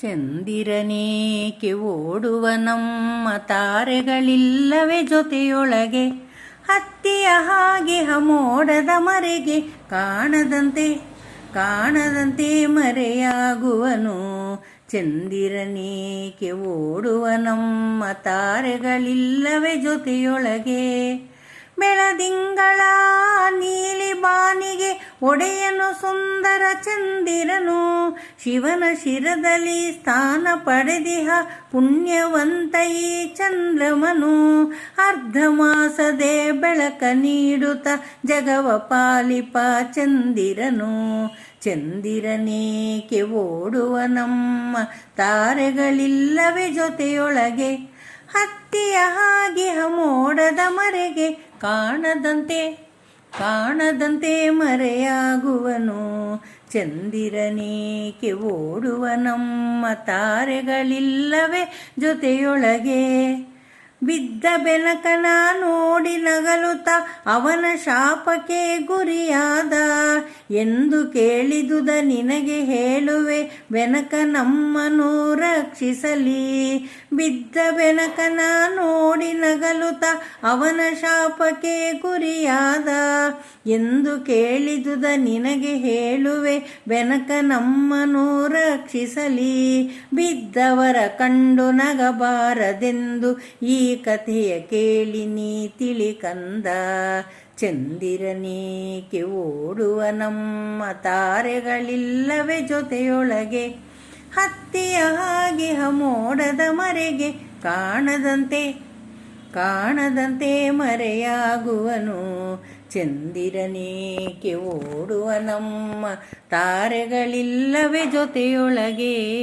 ಚಂದಿರನೇಕೆ ಓಡುವ ನಮ್ಮ ತಾರೆಗಳಿಲ್ಲವೇ ಜೊತೆಯೊಳಗೆ ಹತ್ತಿಯ ಹಾಗೆ ಹಮೋಡದ ಮರೆಗೆ ಕಾಣದಂತೆ ಕಾಣದಂತೆ ಮರೆಯಾಗುವನು. ಚಂದಿರನೇಕೆ ಓಡುವ ನಮ್ಮ ತಾರೆಗಳಿಲ್ಲವೇ ಜೊತೆಯೊಳಗೆ ಬೆಳದಿಂಗಳ ನೀಲಿ ಬಾನಿಗೆ ಒಡೆಯನು ಸುಂದರ ಚಂದಿರನು. ಶಿವನ ಶಿರದಲ್ಲಿ ಸ್ಥಾನ ಪಡೆದಿಹ ಪುಣ್ಯವಂತ ಚಂದ್ರಮನು. ಅರ್ಧ ಮಾಸದೆ ಬೆಳಕ ನೀಡುತ್ತ ಜಗವ ಪಾಲಿಪ ಚಂದಿರನು. ಚಂದಿರನೇಕೆ ಓಡುವ ನಮ್ಮ ತಾರೆಗಳಿಲ್ಲವೇ ಜೊತೆಯೊಳಗೆ ಹತ್ತಿಯ ಹಾಗೆ ಮೋಡದ ಮರೆಗೆ ಕಾಣದಂತೆ ಕಾಣದಂತೆ ಮರೆಯಾಗುವನು. ಚಂದಿರನೇಕೆ ಓಡುವ ನಮ್ಮ ತಾರೆಗಳಿಲ್ಲವೇ ಜೊತೆಯೊಳಗೆ. ಬಿದ್ದ ಬೆನಕನ ನೋಡಿ ನಗಲುತ, ಅವನ ಶಾಪಕ್ಕೆ ಗುರಿಯಾದ. ಎಂದು ಕೇಳಿದುದ ನಿನಗೆ ಹೇಳುವೆ, ಬೆನಕ ನಮ್ಮನು ರಕ್ಷಿಸಲಿ. ಬಿದ್ದ ಬೆನಕನ ನೋಡಿ ನಗಲುತ, ಅವನ ಶಾಪಕ್ಕೆ ಗುರಿಯಾದ. ಎಂದು ಕೇಳಿದುದ ನಿನಗೆ ಹೇಳುವೆ, ಬೆನಕ ನಮ್ಮನು ರಕ್ಷಿಸಲಿ. ಬಿದ್ದವರ ಕಂಡು ನಗಬಾರದೆಂದು ಈ ಕಥೆಯ ಕೇಳಿ ನೀ ತಿಳಿ ಕಂದ. ಚಂದಿರನೇಕೆ ಓಡುವ ನಮ್ಮ ತಾರೆಗಳಿಲ್ಲವೆ ಜೊತೆಯೊಳಗೆ. ಹತ್ತಿಯ ಹಾಗೆ ಮೋಡದ ಮರೆಗೆ ಕಾಣದಂತೆ ಕಾಣದಂತೆ ಮರೆಯಾಗುವನು. ಚಂದಿರನೇಕೆ ಓಡುವ ನಮ್ಮ ತಾರೆಗಳಿಲ್ಲವೆ ಜೊತೆಯೊಳಗೆ.